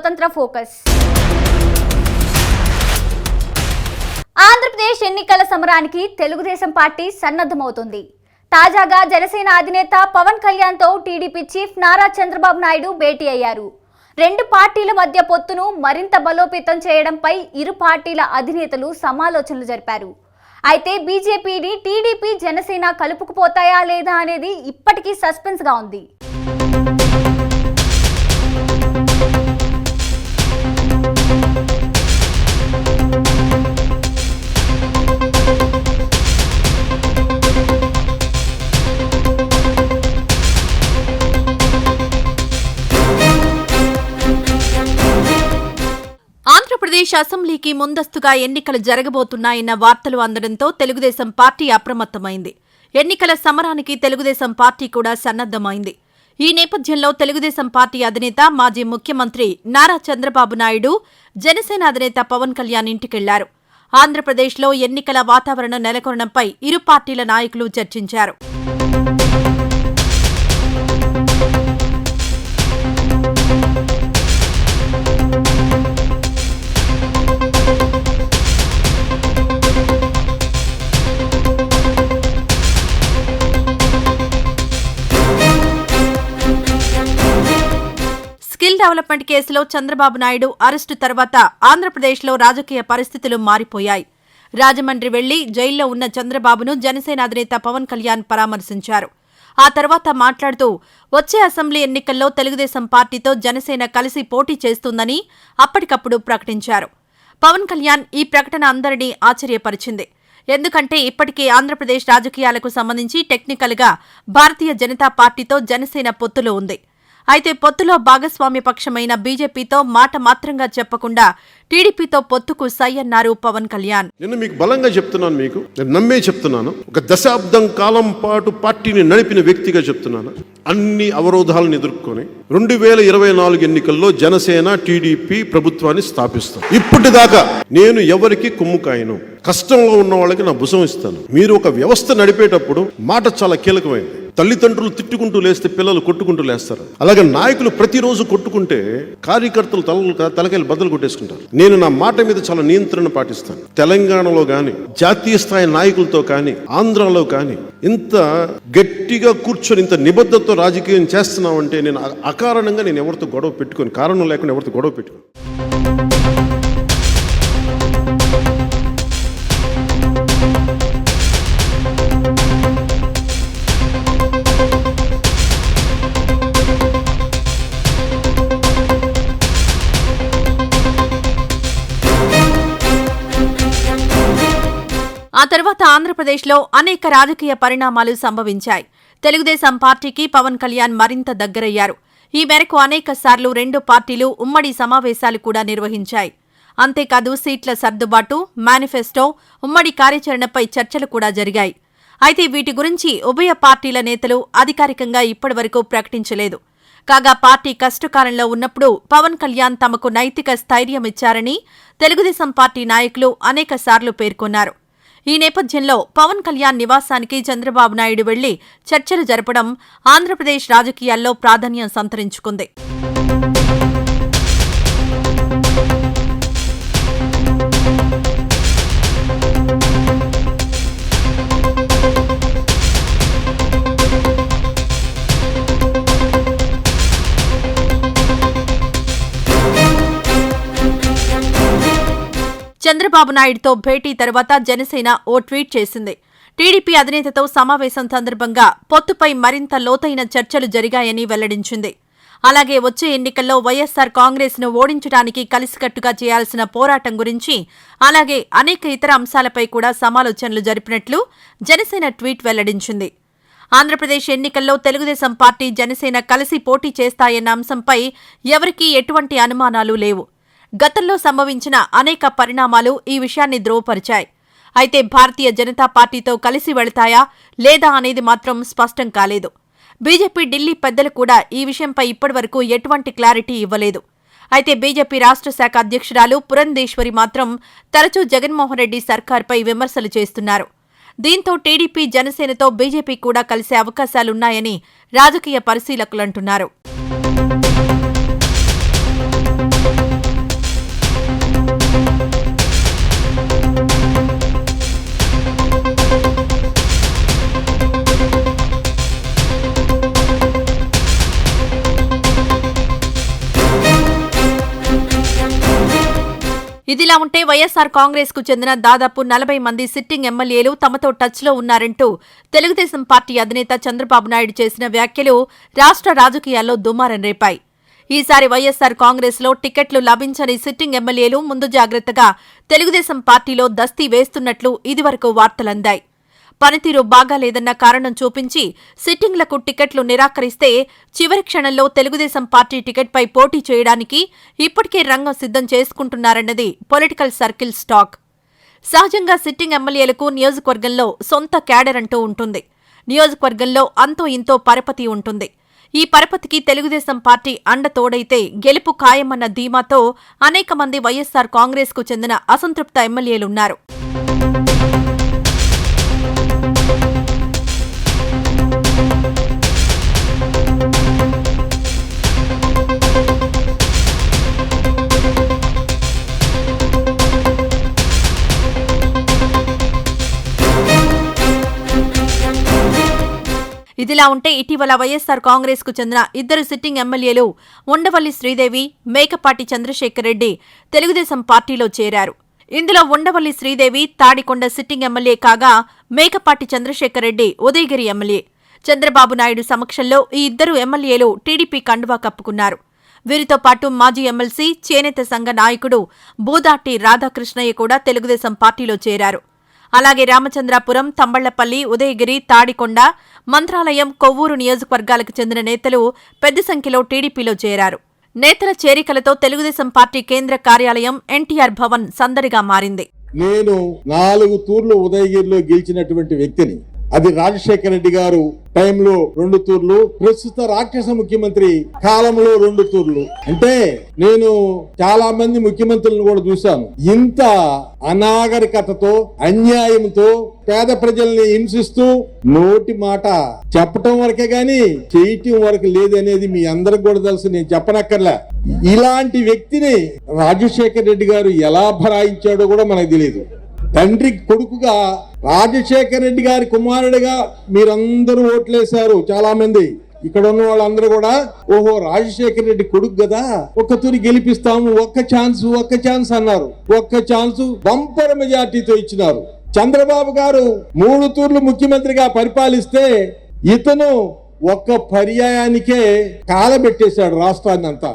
స్వతంత్ర ఫోకస్. ఆంధ్రప్రదేశ్ ఎన్నికల సమరానికి తెలుగుదేశం పార్టీ సన్నద్ధమవుతుంది. తాజాగా జనసేన అధినేత పవన్ కళ్యాణ్తో టీడీపీ చీఫ్ నారా చంద్రబాబు నాయుడు భేటీ అయ్యారు. రెండు పార్టీల మధ్య పొత్తును మరింత బలోపేతం చేయడంపై ఇరు పార్టీల అధినేతలు సమాలోచనలు జరిపారు. అయితే బీజేపీని టీడీపీ జనసేన కలుపుకుపోతాయా లేదా అనేది ఇప్పటికీ సస్పెన్స్గా ఉంది. ఆంధ్రప్రదేశ్ అసెంబ్లీకి ముందస్తుగా ఎన్నికలు జరగబోతున్నాయన్న వార్తలు అందడంతో తెలుగుదేశం పార్టీ అప్రమత్తమైంది. ఎన్నికల సమరానికి తెలుగుదేశం పార్టీ కూడా సన్నద్దమైంది ఈ నేపథ్యంలో తెలుగుదేశం పార్టీ అధినేత మాజీ ముఖ్యమంత్రి నారా చంద్రబాబు నాయుడు జనసేన అధినేత పవన్ కళ్యాణ్ ఇంటికెళ్ళారు. ఆంధ్రప్రదేశ్లో ఎన్నికల వాతావరణం నెలకొనడంపై ఇరు పార్టీల నాయకులు చర్చించారు. డెవలప్మెంట్ కేసులో చంద్రబాబు నాయుడు అరెస్టు తర్వాత ఆంధ్రప్రదేశ్లో రాజకీయ పరిస్థితులు మారిపోయాయి. రాజమండ్రి వెళ్ళి జైల్లో ఉన్న చంద్రబాబును జనసేన అధినేత పవన్ కళ్యాణ్ పరామర్శించారు. ఆ తర్వాత మాట్లాడుతూ వచ్చే అసెంబ్లీ ఎన్నికల్లో తెలుగుదేశం పార్టీతో జనసేన కలిసి పోటీ చేస్తుందని అప్పటికప్పుడు ప్రకటించారు. పవన్ కళ్యాణ్ ఈ ప్రకటన అందరినీ ఆశ్చర్యపరిచింది. ఎందుకంటే ఇప్పటికే ఆంధ్రప్రదేశ్ రాజకీయాలకు సంబంధించి టెక్నికల్గా భారతీయ జనతా పార్టీతో జనసేన పొత్తులో ఉంది. అయితే పొత్తులో భాగస్వామ్య పక్షమైన బీజేపీతో మాట మాత్రంగా చెప్పకుండా టీడీపీతో పొత్తుకు సై అన్నారు పవన్ కళ్యాణ్. నేను మీకు బలంగా చెప్తున్నాను మీకు. నేను నమ్మే చెప్తున్నాను. ఒక దశాబ్దం కాలం పాటు పార్టీని నడిపిన వ్యక్తిగా చెప్తున్నాను. అన్ని అవరోధాలను ఎదుర్కొని రెండు వేల ఇరవై నాలుగు ఎన్నికల్లో జనసేన టీడీపీ ప్రభుత్వాన్ని స్థాపిస్తాం. ఇప్పటిదాకా నేను ఎవరికి కుమ్ముకాయను? కష్టంలో ఉన్న వాళ్ళకి నా భుజం ఇస్తాను. మీరు ఒక వ్యవస్థ నడిపేటప్పుడు మాట చాలా కీలకమైంది. తల్లిదండ్రులు తిట్టుకుంటూ లేస్తే పిల్లలు కొట్టుకుంటూ లేస్తారు. అలాగే నాయకులు ప్రతిరోజు కొట్టుకుంటే కార్యకర్తలు తల తలకాయలు బద్దలు కొట్టేసుకుంటారు. నేను నా మాట మీద చాలా నియంత్రణ పాటిస్తాను. తెలంగాణలో కానీ జాతీయ స్థాయి నాయకులతో కానీ ఆంధ్రాలో కానీ ఇంత గట్టిగా కూర్చొని ఇంత నిబద్ధతతో రాజకీయం చేస్తున్నామంటే నేను అకారణంగా నేను ఎవరితో గొడవ పెట్టుకొని. కారణం లేకుండా ఎవరితో గొడవ పెట్టుకోను. ఆ తర్వాత ఆంధ్రప్రదేశ్లో అనేక రాజకీయ పరిణామాలు సంభవించాయి. తెలుగుదేశం పార్టీకి పవన్ కళ్యాణ్ మరింత దగ్గరయ్యారు. ఈ మేరకు అనేక సార్లు రెండు పార్టీలు ఉమ్మడి సమావేశాలు కూడా నిర్వహించాయి. అంతేకాదు సీట్ల సర్దుబాటు మేనిఫెస్టో ఉమ్మడి కార్యాచరణపై చర్చలు కూడా జరిగాయి. అయితే వీటి గురించి ఉభయ పార్టీల నేతలు అధికారికంగా ఇప్పటివరకు ప్రకటించలేదు. కాగా పార్టీ కష్టకాలంలో ఉన్నప్పుడు పవన్ కళ్యాణ్ తమకు నైతిక స్థైర్యం ఇచ్చారని తెలుగుదేశం పార్టీ నాయకులు అనేక సార్లు పేర్కొన్నారు. ఈ నేపథ్యంలో పవన్ కళ్యాణ్ నివాసానికి చంద్రబాబు నాయుడు వెళ్ళి చర్చలు జరపడం ఆంధ్రప్రదేశ్ రాజకీయాల్లో ప్రాధాన్యం సంతరించుకుంది. చంద్రబాబు నాయుడుతో భేటీ తర్వాత జనసేన ఓ ట్వీట్ చేసింది. టీడీపీ అధినేతతో సమావేశం సందర్భంగా పొత్తుపై మరింత లోతైన చర్చలు జరిగాయని వెల్లడించింది. అలాగే వచ్చే ఎన్నికల్లో వైఎస్సార్ కాంగ్రెస్ను ఓడించడానికి కలిసికట్టుగా చేయాల్సిన పోరాటం గురించి అలాగే అనేక ఇతర అంశాలపై కూడా సమాలోచనలు జరిపినట్లు జనసేన ట్వీట్ వెల్లడించింది. ఆంధ్రప్రదేశ్ ఎన్నికల్లో తెలుగుదేశం పార్టీ జనసేన కలిసి పోటీ చేస్తాయన్న అంశంపై ఎవరికీ ఎటువంటి అనుమానాలు లేవు. గతంలో సంభవించిన అనేక పరిణామాలు ఈ విషయాన్ని ధ్రువపరిచాయి. అయితే భారతీయ జనతా పార్టీతో కలిసి వెళతాయా లేదా అనేది మాత్రం స్పష్టం కాలేదు. బీజేపీ ఢిల్లీ పెద్దలు కూడా ఈ విషయంపై ఇప్పటివరకు ఎటువంటి క్లారిటీ ఇవ్వలేదు. అయితే బీజేపీ రాష్ట్ర శాఖ అధ్యక్షురాలు పురంధేశ్వరి మాత్రం తరచూ జగన్మోహన్ రెడ్డి సర్కార్పై విమర్శలు చేస్తున్నారు. దీంతో టీడీపీ జనసేనతో బీజేపీ కూడా కలిసే అవకాశాలున్నాయని రాజకీయ పరిశీలకులంటున్నారు ఇదిలా ఉంటే వైఎస్సార్ కాంగ్రెస్కు చెందిన దాదాపు నలభై మంది సిట్టింగ్ ఎమ్మెల్యేలు తమతో టచ్లో ఉన్నారంటూ తెలుగుదేశం పార్టీ అధినేత చంద్రబాబు నాయుడు చేసిన వ్యాఖ్యలు రాష్ట్ర రాజకీయాల్లో దుమారం రేపాయి. ఈసారి వైఎస్సార్ కాంగ్రెస్లో టికెట్లు లభించని సిట్టింగ్ ఎమ్మెల్యేలు ముందు జాగ్రత్తగా తెలుగుదేశం పార్టీలో దస్తీ వేస్తున్నట్లు ఇదివరకు వార్తలందాయి. పనితీరు బాగాలేదన్న కారణం చూపించి సిట్టింగ్లకు టికెట్లు నిరాకరిస్తే చివరి క్షణంలో తెలుగుదేశం పార్టీ టికెట్పై పోటీ చేయడానికి ఇప్పటికే రంగం సిద్ధం చేసుకుంటున్నారన్నది పొలిటికల్ సర్కిల్ స్టాక్. సహజంగా సిట్టింగ్ ఎమ్మెల్యేలకు నియోజకవర్గంలో సొంత క్యాడర్ అంటూ ఉంటుంది. నియోజకవర్గంలో అంతో ఇంతో పరపతి ఉంటుంది. ఈ పరపతికి తెలుగుదేశం పార్టీ అండ తోడైతే గెలుపు ఖాయమన్న ధీమాతో అనేక మంది వైఎస్సార్ కాంగ్రెస్కు చెందిన అసంతృప్త ఎమ్మెల్యేలున్నారు. ఇదిలా ఉంటే ఇటీవల వైఎస్సార్ కాంగ్రెస్కు చెందిన ఇద్దరు సిట్టింగ్ ఎమ్మెల్యేలు ఉండవల్లి శ్రీదేవి మేకపాటి చంద్రశేఖర్ రెడ్డి తెలుగుదేశం పార్టీలో చేరారు. ఇందులో ఉండవల్లి శ్రీదేవి తాడికొండ సిట్టింగ్ ఎమ్మెల్యే కాగా మేకపాటి చంద్రశేఖర్ రెడ్డి ఉదయగిరి ఎమ్మెల్యే. చంద్రబాబు నాయుడు సమక్షంలో ఈ ఇద్దరు ఎమ్మెల్యేలు టీడీపీ కండువా కప్పుకున్నారు. వీరితో పాటు మాజీ ఎమ్మెల్సీ చేనేత సంఘ నాయకుడు బూదాటి రాధాకృష్ణయ్య కూడా తెలుగుదేశం పార్టీలో చేరారు. అలాగే రామచంద్రాపురం తంబళ్ళపల్లి ఉదయగిరి తాడికొండ మంత్రాలయం కొవ్వూరు నియోజకవర్గాలకు చెందిన నేతలు పెద్ద సంఖ్యలో టీడీపీలో చేరారు. నేతల చేరికలతో తెలుగుదేశం పార్టీ కేంద్ర కార్యాలయం ఎన్టీఆర్ భవన్ సందడిగా మారింది. నేను నాలుగు తూర్లు ఉదయగిరిలో గెలిచినటువంటి వ్యక్తిని అది రాజశేఖర రెడ్డి గారు టైంలో రెండు తూర్లు ప్రస్తుత రాక్షస ముఖ్యమంత్రి కాలంలో రెండు తూర్లు. అంటే నేను చాలా మంది ముఖ్యమంత్రులను కూడా చూశాను. ఇంత అనాగరికతతో అన్యాయంతో పేద ప్రజల్ని హింసిస్తూ నోటి మాట చెప్పటం వరకే గాని చేయటం వరకు లేదనేది మీ అందరికి కూడా తెలుసు నేను చెప్పనక్కర్లే. ఇలాంటి వ్యక్తిని రాజశేఖర రెడ్డి గారు ఎలా భరాయించాడో కూడా మనకు తెలియదు తండ్రి కొడుకుగా రాజశేఖర రెడ్డి గారి కుమారుడిగా మీరందరూ ఓట్లేశారు చాలా మంది. ఇక్కడ ఉన్న వాళ్ళందరూ కూడా ఓహో రాజశేఖర రెడ్డి కొడుకు కదా ఒక్క తూరి గెలిపిస్తాము ఒక్క ఛాన్స్ ఒక్క ఛాన్స్ అన్నారు. ఒక్క ఛాన్స్ బంపర్ మెజార్టీతో ఇచ్చినారు. చంద్రబాబు గారు మూడు తూర్లు ముఖ్యమంత్రిగా పరిపాలిస్తే ఇతను ఒక్క పర్యాయానికే కాలబెట్టేశాడు రాష్ట్రాన్ని అంతా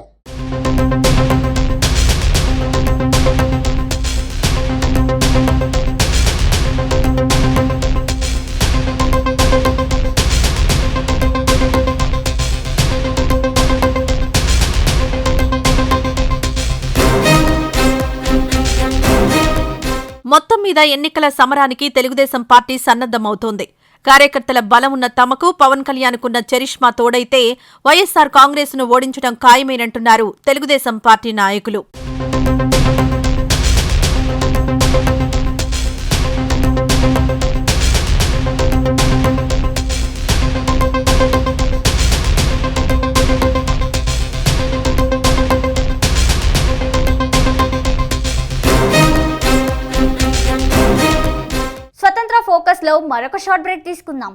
మీద ఎన్నికల సమరానికి తెలుగుదేశం పార్టీ సన్నద్దమవుతోంది కార్యకర్తల బలం ఉన్న తమకు పవన్ కళ్యాణ్కున్న చరిష్మా తోడైతే వైఎస్సార్ కాంగ్రెస్ను ఓడించడం ఖాయమేనంటున్నారు తెలుగుదేశం పార్టీ నాయకులు. ఫోకస్లో మరొక షార్ట్ బ్రేక్ తీసుకుందాం.